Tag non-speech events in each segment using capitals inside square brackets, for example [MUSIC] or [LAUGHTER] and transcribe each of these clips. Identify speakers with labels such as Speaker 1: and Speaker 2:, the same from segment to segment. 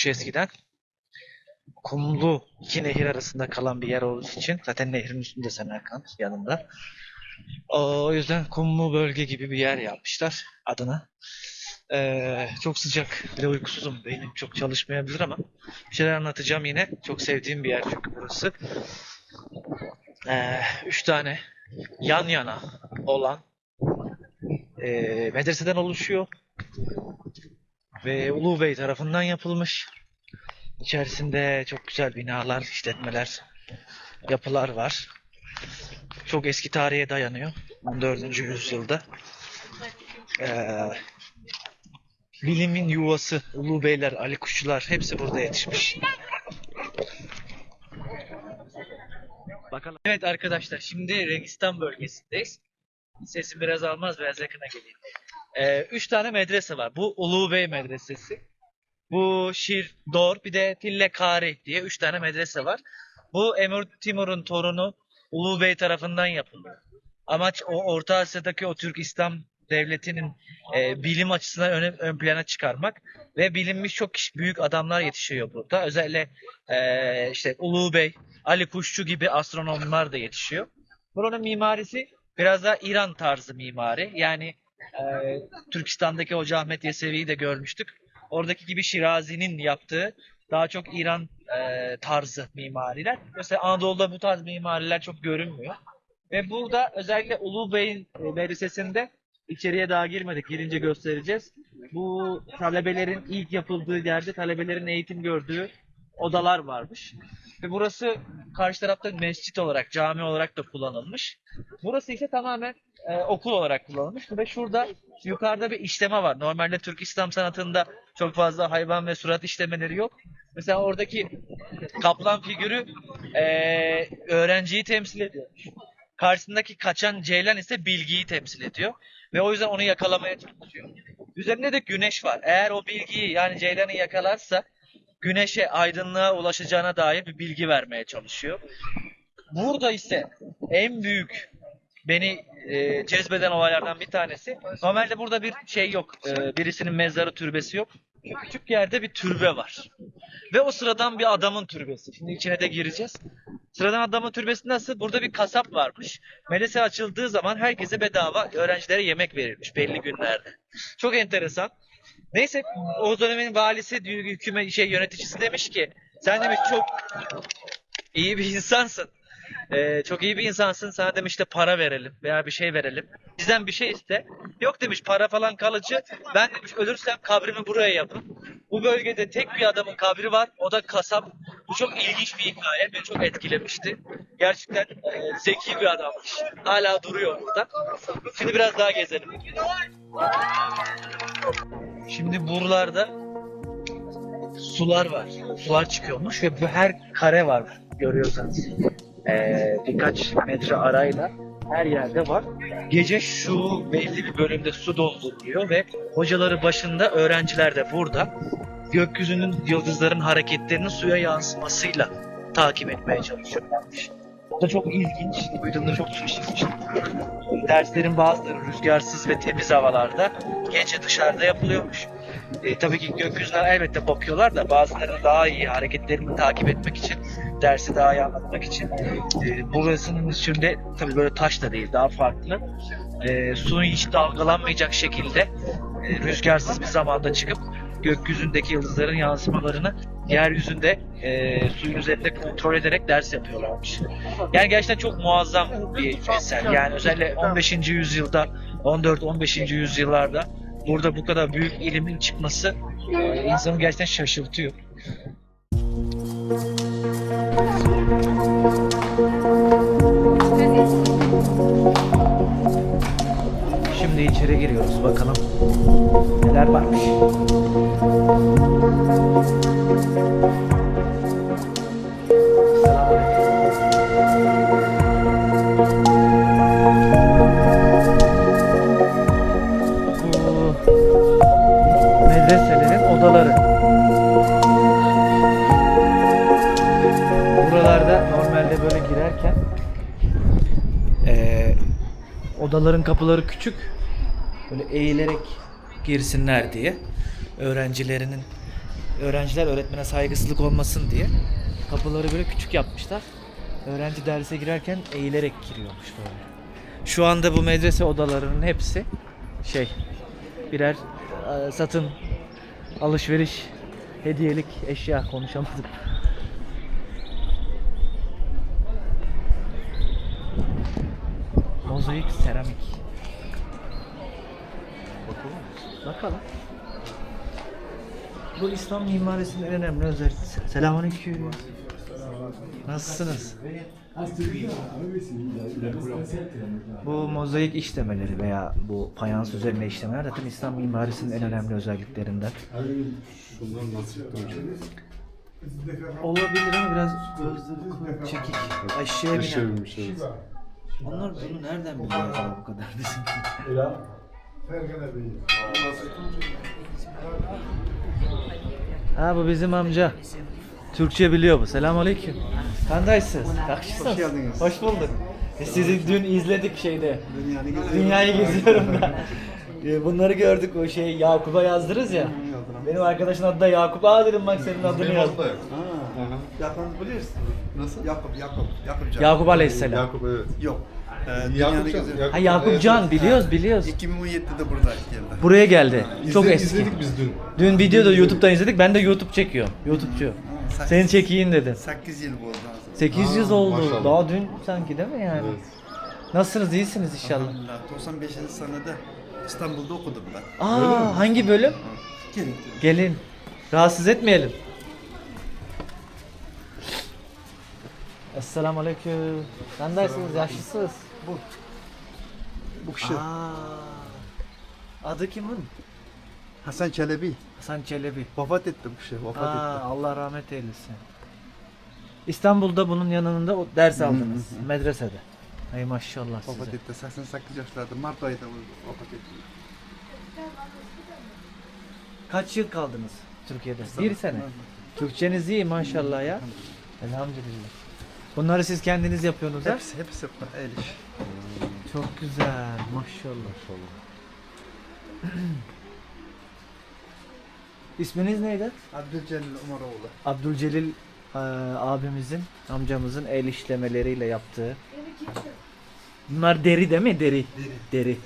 Speaker 1: Kummuş eskiden. Kumlu iki nehir arasında kalan bir yer olduğu için zaten nehrin üstünde Semerkant yanında. O yüzden kumlu bölge gibi bir yer yapmışlar adına. Ee, çok sıcak. Bir de uykusuzum. Beynim çok çalışmayabilir ama bir şeyler anlatacağım yine. Çok sevdiğim bir yer çünkü burası. Ee, üç tane yan yana olan e, medreseden oluşuyor. Ve Ulu Bey tarafından yapılmış. İçerisinde çok güzel binalar, işletmeler, yapılar var. Çok eski tarihe dayanıyor. 14. yüzyılda. Ee, bilimin yuvası, Ulu Beyler, Ali Kuşçular hepsi burada yetişmiş. Bakalım. Evet arkadaşlar şimdi Registan bölgesindeyiz. Sesim biraz almaz biraz yakına geleyim. Ee, üç tane medrese var. Bu Ulu Bey Medresesi. Bu Şir Dor bir de Tille Kari diye üç tane medrese var. Bu Emir Timur'un torunu Ulu Bey tarafından yapılıyor. Amaç o Orta Asya'daki o Türk İslam devletinin e, bilim açısından ön, ön plana çıkarmak ve bilinmiş çok kişi, büyük adamlar yetişiyor burada. Özellikle e, işte Ulu Bey, Ali Kuşçu gibi astronomlar da yetişiyor. Buranın mimarisi biraz daha İran tarzı mimari. Yani e, Türkistan'daki Hoca Ahmet Yesevi'yi de görmüştük. Oradaki gibi Şirazi'nin yaptığı daha çok İran e, tarzı mimariler. Mesela Anadolu'da bu tarz mimariler çok görünmüyor. Ve burada özellikle Ulu Bey'in e, medresesinde içeriye daha girmedik. Girince göstereceğiz. Bu talebelerin ilk yapıldığı yerde talebelerin eğitim gördüğü odalar varmış. Ve burası karşı tarafta mescit olarak, cami olarak da kullanılmış. Burası ise tamamen e, okul olarak kullanılmış. Ve şurada yukarıda bir işleme var. Normalde Türk İslam sanatında çok fazla hayvan ve surat işlemeleri yok. Mesela oradaki kaplan figürü e, öğrenciyi temsil ediyor. Karşısındaki kaçan ceylan ise bilgiyi temsil ediyor. Ve o yüzden onu yakalamaya çalışıyor. Üzerinde de güneş var. Eğer o bilgiyi yani ceylanı yakalarsa güneşe, aydınlığa ulaşacağına dair bir bilgi vermeye çalışıyor. Burada ise en büyük beni e, cezbeden olaylardan bir tanesi. Normalde burada bir şey yok. E, birisinin mezarı, türbesi yok. Küçük yerde bir türbe var. Ve o sıradan bir adamın türbesi. Şimdi içine de gireceğiz. Sıradan adamın türbesi nasıl? Burada bir kasap varmış. Medrese açıldığı zaman herkese bedava öğrencilere yemek verilmiş belli günlerde. Çok enteresan. Neyse o dönemin valisi hükümet şey yöneticisi demiş ki sen demiş çok iyi bir insansın. Ee, çok iyi bir insansın. Sana demiş de para verelim veya bir şey verelim. Bizden bir şey iste. Yok demiş para falan kalıcı. Ben demiş ölürsem kabrimi buraya yapın. Bu bölgede tek bir adamın kabri var. O da kasap. Bu çok ilginç bir hikaye. Beni çok etkilemişti. Gerçekten e, zeki bir adammış. Hala duruyor burada. Şimdi biraz daha gezelim. Şimdi buralarda sular var. Sular çıkıyormuş ve bu her kare var görüyorsanız. Ee, birkaç metre arayla her yerde var. Gece şu belli bir bölümde su dolduruluyor ve hocaları başında öğrenciler de burada gökyüzünün yıldızların hareketlerini suya yansımasıyla takip etmeye çalışıyorlarmış. Da çok ilginç. Duyduğumda çok şaşırmıştım. Derslerin bazıları rüzgarsız ve temiz havalarda gece dışarıda yapılıyormuş. E, tabii ki gökyüzüne elbette bakıyorlar da bazıları daha iyi hareketlerini takip etmek için, dersi daha iyi anlatmak için. E, burasının üstünde tabii böyle taş da değil daha farklı. E, suyun hiç dalgalanmayacak şekilde e, rüzgarsız bir zamanda çıkıp gökyüzündeki yıldızların yansımalarını yeryüzünde e, suyun üzerinde kontrol ederek ders yapıyorlarmış. Yani gerçekten çok muazzam bir eser. Yani özellikle 15. yüzyılda, 14-15. yüzyıllarda burada bu kadar büyük ilimin çıkması e, insanı gerçekten şaşırtıyor. Şimdi içeri giriyoruz bakalım neler varmış. Medreselerin odaları. Buralarda normalde böyle girerken eee, odaların kapıları küçük böyle eğilerek girsinler diye. Öğrencilerinin öğrenciler öğretmene saygısızlık olmasın diye kapıları böyle küçük yapmışlar. Öğrenci derse girerken eğilerek giriyormuş böyle. Şu anda bu medrese odalarının hepsi şey birer e, satın alışveriş hediyelik eşya konuşamadım. Mozaik seramik. Bakalım. Bu İslam mimarisinin en önemli özelliği. Selamünaleyküm. Nasılsınız? Bu mozaik işlemeleri veya bu fayans üzerine işlemeler zaten İslam mimarisinin en önemli özelliklerinden.
Speaker 2: Şundan nasıl
Speaker 1: Olabilir ama biraz gözleri çekik. Aşağıya
Speaker 2: evet.
Speaker 1: Onlar bunu nereden biliyor bu kadar bizim? Ha bu bizim amca. Türkçe biliyor bu. Selamünaleyküm. Kandaysınız. Hoş
Speaker 3: geldiniz.
Speaker 1: Hoş bulduk. Biz sizi dün izledik şeyde. Dünyayı geziyorum ben. Ee, Bunları gördük o şey Yakup'a yazdırırız ya. Benim arkadaşın adı da Yakup. Aa dedim bak senin adını yaz.
Speaker 3: Yakup biliyorsun. Nasıl? Yakup, Yakup, Yakup.
Speaker 1: Yakup Aleyhisselam.
Speaker 2: Yakup evet.
Speaker 3: Yok. Ee,
Speaker 2: Yakup Can,
Speaker 3: geziyor.
Speaker 1: Ha Yakup Can biliyoruz biliyoruz.
Speaker 3: 2017'de burada geldi.
Speaker 1: Buraya geldi. Çok
Speaker 2: İzle-
Speaker 1: eski.
Speaker 2: İzledik biz dün.
Speaker 1: Dün videoda YouTube'dan izledik. Ben de YouTube çekiyorum. YouTube'cu.
Speaker 3: Sen-
Speaker 1: Seni çekeyim dedim.
Speaker 3: 8 yıl oldu.
Speaker 1: 800
Speaker 2: Aa,
Speaker 1: oldu.
Speaker 2: maşallah.
Speaker 1: Daha dün sanki değil mi yani?
Speaker 2: Evet.
Speaker 1: Nasılsınız? İyisiniz inşallah.
Speaker 3: Elhamdülillah. 95. senede İstanbul'da okudum ben.
Speaker 1: Aa, hangi bölüm?
Speaker 3: Gelin.
Speaker 1: Gelin. Rahatsız etmeyelim. Esselamu Aleyküm. Neredesiniz? Yaşlısınız. Bu.
Speaker 3: Bu kişi
Speaker 1: Aa, adı kimin?
Speaker 3: Hasan Çelebi.
Speaker 1: Hasan Çelebi.
Speaker 3: Vefat etti bu kişi. Vefat
Speaker 1: Aa,
Speaker 3: etti.
Speaker 1: Allah rahmet eylesin. İstanbul'da bunun yanında o ders aldınız. Medresede. Ey maşallah
Speaker 3: Vefat
Speaker 1: size.
Speaker 3: etti. 88 yaşlarında. Mart ayında vefat etti.
Speaker 1: Kaç yıl kaldınız Türkiye'de? Bir sene. Türkçeniz iyi maşallah ya. Elhamdülillah. Bunları siz kendiniz yapıyorsunuz ha?
Speaker 3: Hepsi, hepsi el iş.
Speaker 1: Çok güzel maşallah. İsminiz neydi?
Speaker 3: Abdülcelil Umaroğlu.
Speaker 1: Abdülcelil e, abimizin, amcamızın el işlemeleriyle yaptığı. Bunlar deri değil mi? Deri. Deri.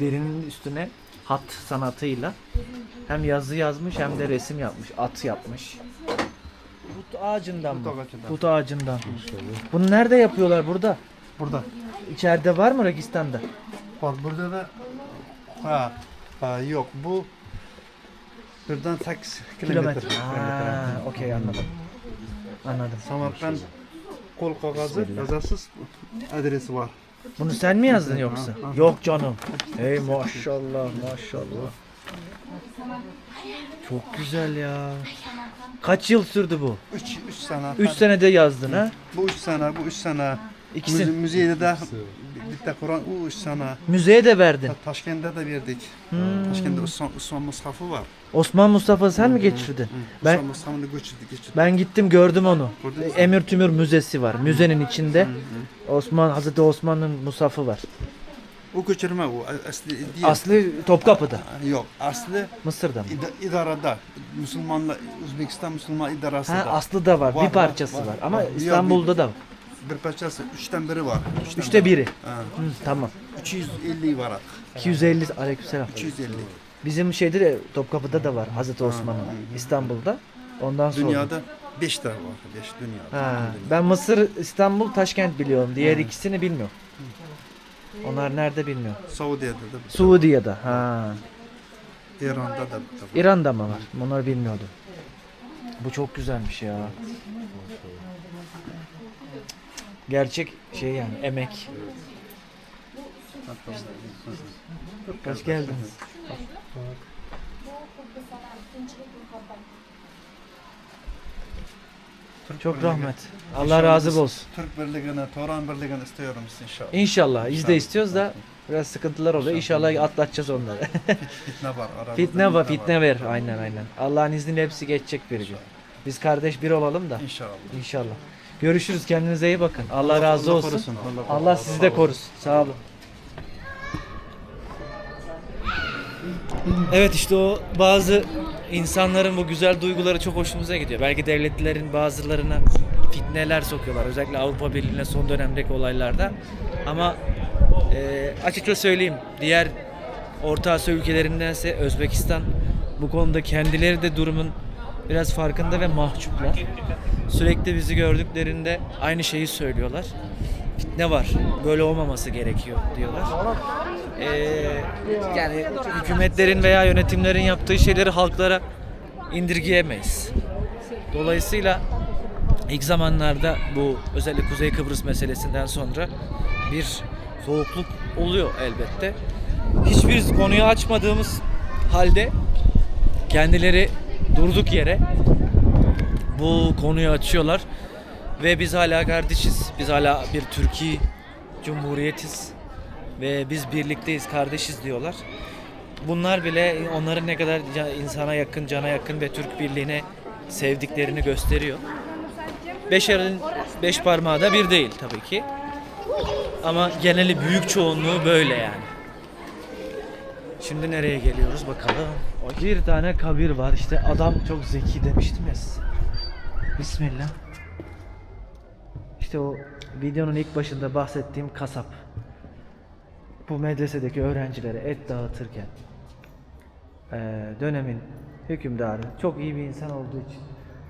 Speaker 1: Derinin üstüne hat sanatıyla hem yazı yazmış hem de resim yapmış. At yapmış. Tut ağacından mı?
Speaker 3: Tut ağacından.
Speaker 1: Tut ağacından. Bunu nerede yapıyorlar burada?
Speaker 3: Burada.
Speaker 1: İçeride var mı Registan'da?
Speaker 3: Bak burada da ha, ha yok bu buradan 8 kilometre.
Speaker 1: Kilometre. Ha, okey anladım. Anladım.
Speaker 3: Samarkand kol kağızı yazasız adresi var.
Speaker 1: Bunu sen mi yazdın yoksa? Yok canım. Hey maşallah maşallah. Çok güzel ya. Kaç yıl sürdü bu?
Speaker 3: 3 3 sene.
Speaker 1: 3 senede yazdın ha?
Speaker 3: Bu 3 sene, bu 3 sene.
Speaker 1: İkisi.
Speaker 3: Müze, müzeyde de bir de Kur'an o 3 sene.
Speaker 1: Müzeye de verdin.
Speaker 3: Taşkent'te de verdik.
Speaker 1: Hmm.
Speaker 3: Taşkent'te Osman, Osman Mushafı var.
Speaker 1: Osman Mustafa sen mi geçirdin? Ben
Speaker 3: Osman Mushafı'nı göçürdük, göçürdük.
Speaker 1: ben gittim gördüm onu. Emir Tümür Müzesi var. Müzenin içinde Osman Hazreti Osman'ın musafı var.
Speaker 3: O göçürme o asli değil.
Speaker 1: Aslı Topkapı'da.
Speaker 3: Yok, aslı
Speaker 1: Mısır'da mı?
Speaker 3: ida- idarada. Müslümanla Özbekistan Müslüman idarası
Speaker 1: Ha
Speaker 3: da.
Speaker 1: Aslı da var.
Speaker 3: Var,
Speaker 1: Bir
Speaker 3: var,
Speaker 1: parçası
Speaker 3: var,
Speaker 1: var. Ama
Speaker 3: var.
Speaker 1: İstanbul'da da var.
Speaker 3: Bir parçası, üçten biri var. Üçten
Speaker 1: Üçte biri.
Speaker 3: Ha.
Speaker 1: Hı, tamam.
Speaker 3: 250 var.
Speaker 1: 250 aleykümselam.
Speaker 3: 250.
Speaker 1: Bizim şeyde de Topkapı'da da var Hazreti Osman'ın İstanbul'da. Ondan sonra.
Speaker 3: Dünyada 5 tane var. 5 dünyada.
Speaker 1: Ha, ben Mısır, İstanbul, Taşkent biliyorum. Diğer ikisini bilmiyorum. Onlar nerede bilmiyorum.
Speaker 3: Saudi'de de.
Speaker 1: Suudiye'de. Ha.
Speaker 3: İran'da da. var.
Speaker 1: İran'da mı var? Onları bilmiyordum. Bu çok güzelmiş ya. Gerçek şey yani emek. Hoş geldiniz. Çok rahmet. Allah razı olsun.
Speaker 3: Türk Birliği'ne, Toran Birliği'ne istiyorum inşallah.
Speaker 1: İnşallah. Biz de istiyoruz da biraz sıkıntılar oluyor. İnşallah atlatacağız onları.
Speaker 3: Fitne var. [LAUGHS] aramızda
Speaker 1: fitne var, fitne ver. Aynen aynen. Allah'ın izniyle hepsi geçecek bir gün. Biz kardeş bir olalım da.
Speaker 3: İnşallah.
Speaker 1: İnşallah. Görüşürüz. Kendinize iyi bakın. Allah razı
Speaker 3: Allah
Speaker 1: olsun.
Speaker 3: korusun, Allah
Speaker 1: Allah sizi de korusun. Sağ olun. Evet işte o bazı insanların bu güzel duyguları çok hoşumuza gidiyor. Belki devletlerin bazılarına fitneler sokuyorlar. Özellikle Avrupa Birliği'ne son dönemdeki olaylarda. Ama e, açıkça söyleyeyim diğer Orta Asya ülkelerindense Özbekistan bu konuda kendileri de durumun biraz farkında ve mahcuplar. Sürekli bizi gördüklerinde aynı şeyi söylüyorlar. Fitne var. Böyle olmaması gerekiyor diyorlar. Ee, yani hükümetlerin veya yönetimlerin yaptığı şeyleri halklara indirgeyemeyiz. Dolayısıyla ilk zamanlarda bu özellikle Kuzey Kıbrıs meselesinden sonra bir soğukluk oluyor elbette. Hiçbir konuyu açmadığımız halde kendileri durduk yere bu konuyu açıyorlar ve biz hala kardeşiz. Biz hala bir Türkiye Cumhuriyetiz ve biz birlikteyiz, kardeşiz diyorlar. Bunlar bile onların ne kadar insana yakın, cana yakın ve Türk birliğine sevdiklerini gösteriyor. Beş elin beş parmağı da bir değil tabii ki. Ama geneli büyük çoğunluğu böyle yani. Şimdi nereye geliyoruz bakalım. O bir tane kabir var. İşte adam çok zeki demiştim ya size. Bismillah. İşte o videonun ilk başında bahsettiğim kasap. Bu medresedeki öğrencilere et dağıtırken eee, dönemin hükümdarı çok iyi bir insan olduğu için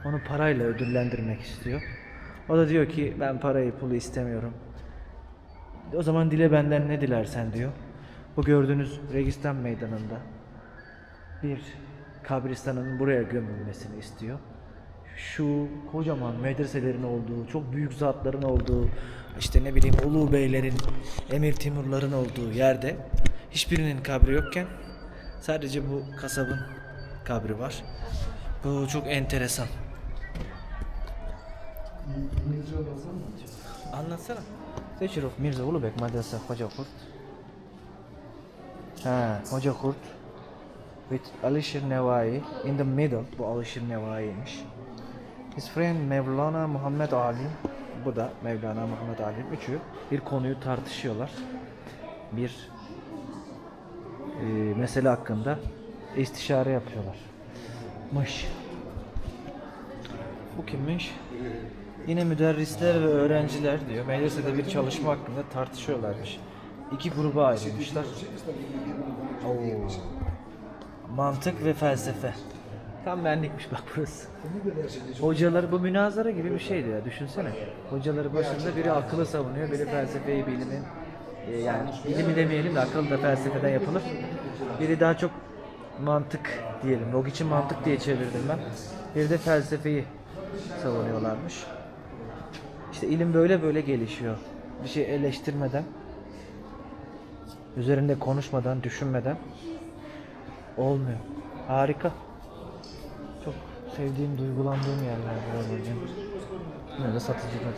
Speaker 1: onu parayla ödüllendirmek istiyor. O da diyor ki ben parayı pulu istemiyorum. O zaman dile benden ne dilersen diyor. Bu gördüğünüz Registan meydanında bir kabristanın buraya gömülmesini istiyor. Şu kocaman medreselerin olduğu, çok büyük zatların olduğu, işte ne bileyim Ulu Beylerin, Emir Timurların olduğu yerde hiçbirinin kabri yokken sadece bu kasabın kabri var. Bu çok enteresan. Anlatsana. Teşrif Mirza Ulubek Madrasa Hoca Kurt. Ha, Hoca Kurt. With Alişir Nevai in the middle. Bu Alişir Nevai'ymiş. His friend Mevlana Muhammed Alim. Bu da Mevlana Muhammed Alim. Üçü bir konuyu tartışıyorlar. Bir e, mesele hakkında istişare yapıyorlar. Mış. Bu kimmiş? Yine müderrisler ve öğrenciler diyor. Medresede bir çalışma hakkında tartışıyorlarmış. İki gruba ayrılmışlar. Oo. Mantık ve felsefe. Tam benlikmiş bak burası. Hocaları bu münazara gibi bir şeydi ya düşünsene. Hocaları başında biri akıllı savunuyor, biri felsefeyi bilimin e, yani bilimi demeyelim de akıl da felsefeden yapılır. Biri daha çok mantık diyelim. Log için mantık diye çevirdim ben. Bir de felsefeyi savunuyorlarmış. İşte ilim böyle böyle gelişiyor. Bir şey eleştirmeden, üzerinde konuşmadan, düşünmeden olmuyor. Harika. Sevdiğim, duygulandığım yerler buralar benim. Böyle satıcılar.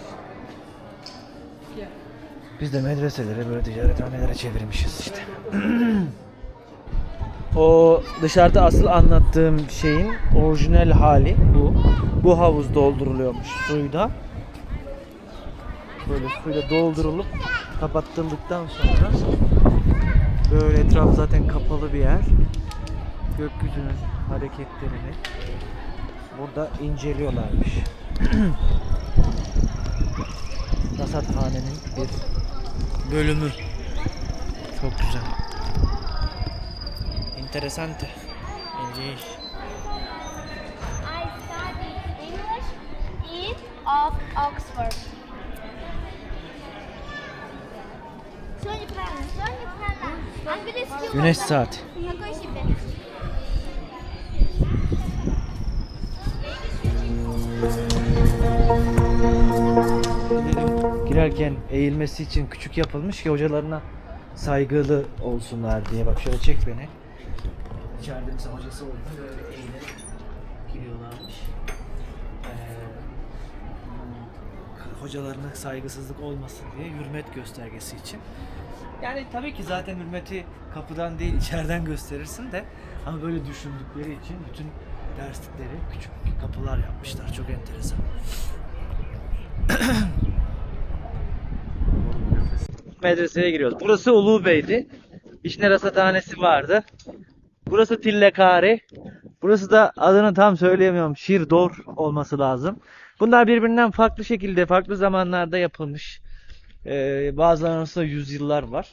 Speaker 1: Biz de medreselere böyle ticarethanelere çevirmişiz işte. [CLEARS THROAT] o dışarıda asıl anlattığım şeyin orijinal hali bu. Bu havuz dolduruluyormuş suyla. Böyle suyla doldurulup kapattırıldıktan sonra böyle etraf zaten kapalı bir yer. Gökyüzünün hareketlerini burada inceliyorlarmış. [CLEARS THROAT] Rasathanenin bir bölümü. Çok güzel. Interesante. İlginç.
Speaker 4: I studied English in of Oxford. Все неправильно, все неправильно. Английский
Speaker 1: Güneş
Speaker 4: можно.
Speaker 1: saati.
Speaker 4: Какой себе?
Speaker 1: Girerken eğilmesi için küçük yapılmış ki hocalarına saygılı olsunlar diye. Bak şöyle çek beni. İçeride mesela hocası oldu. Böyle eğilerek giriyorlarmış. Ee, hocalarına saygısızlık olmasın diye hürmet göstergesi için. Yani tabii ki zaten hürmeti kapıdan değil içeriden gösterirsin de ama böyle düşündükleri için bütün derslikleri küçük kapılar yapmışlar. Çok enteresan. medreseye giriyoruz. Burası Ulu Bey'di. İşne rasathanesi vardı. Burası Tillekari.
Speaker 5: Burası da adını tam söyleyemiyorum. Şirdor olması lazım. Bunlar birbirinden farklı şekilde, farklı zamanlarda yapılmış. Ee, bazılarının arasında yüzyıllar var.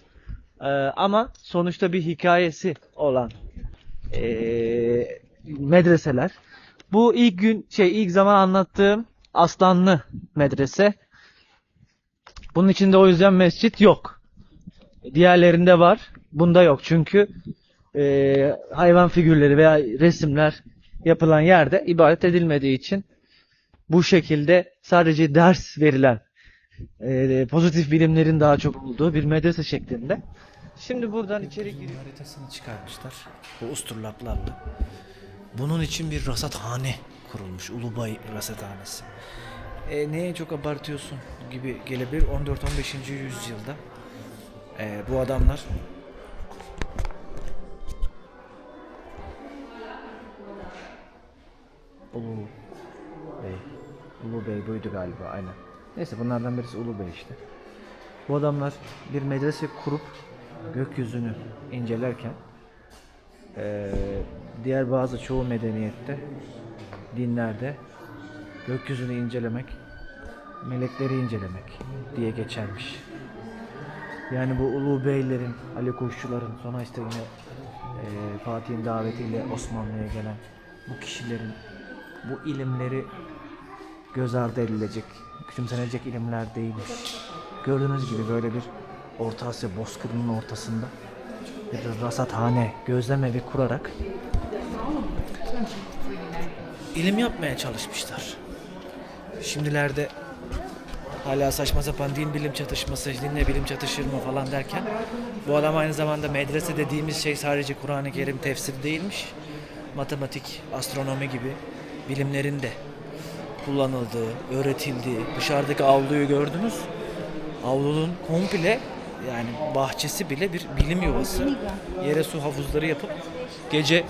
Speaker 5: Ee, ama sonuçta bir hikayesi olan ee, medreseler. Bu ilk gün, şey ilk zaman anlattığım Aslanlı medrese. Bunun içinde o yüzden mescit yok. Diğerlerinde var. Bunda yok. Çünkü e, hayvan figürleri veya resimler yapılan yerde ibadet edilmediği için bu şekilde sadece ders verilen e, pozitif bilimlerin daha çok olduğu bir medrese şeklinde. Şimdi buradan içeri giriyor.
Speaker 1: haritasını çıkarmışlar. Bu usturlaplarla. Bunun için bir rasathane kurulmuş. Ulubay Rasathanesi. E, neye çok abartıyorsun gibi gelebilir. 14-15. yüzyılda e, bu adamlar Ulu Bey. Ulu Bey buydu galiba aynen. Neyse bunlardan birisi Ulu Bey işte. Bu adamlar bir medrese kurup gökyüzünü incelerken eee, diğer bazı çoğu medeniyette dinlerde gökyüzünü incelemek melekleri incelemek diye geçermiş. Yani bu ulu beylerin, Ali Koççuların sonra işte yine eee, Fatih'in davetiyle Osmanlı'ya gelen bu kişilerin bu ilimleri göz ardı edilecek, küçümsenecek ilimler değilmiş. Gördüğünüz gibi böyle bir Orta Asya bozkırının ortasında bir rasathane, gözlem evi kurarak ilim yapmaya çalışmışlar. Şimdilerde hala saçma sapan din bilim çatışması, dinle bilim çatışır mı falan derken bu adam aynı zamanda medrese dediğimiz şey sadece Kur'an-ı Kerim tefsir değilmiş. Matematik, astronomi gibi bilimlerin de kullanıldığı, öğretildiği, dışarıdaki avluyu gördünüz. Avlunun komple yani bahçesi bile bir bilim yuvası. Yere su havuzları yapıp gece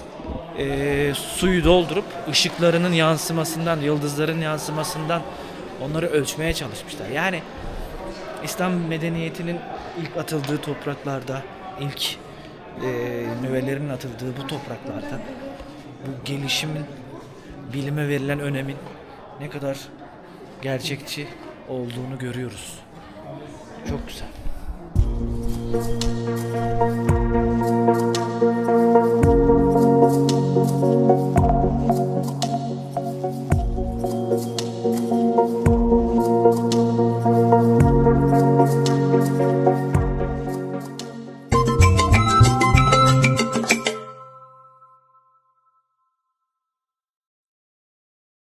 Speaker 1: eee, suyu doldurup ışıklarının yansımasından, yıldızların yansımasından onları ölçmeye çalışmışlar. Yani İslam medeniyetinin ilk atıldığı topraklarda, ilk eee nüvelerin atıldığı bu topraklarda bu gelişimin, bilime verilen önemin ne kadar gerçekçi olduğunu görüyoruz. Çok güzel. Thank you.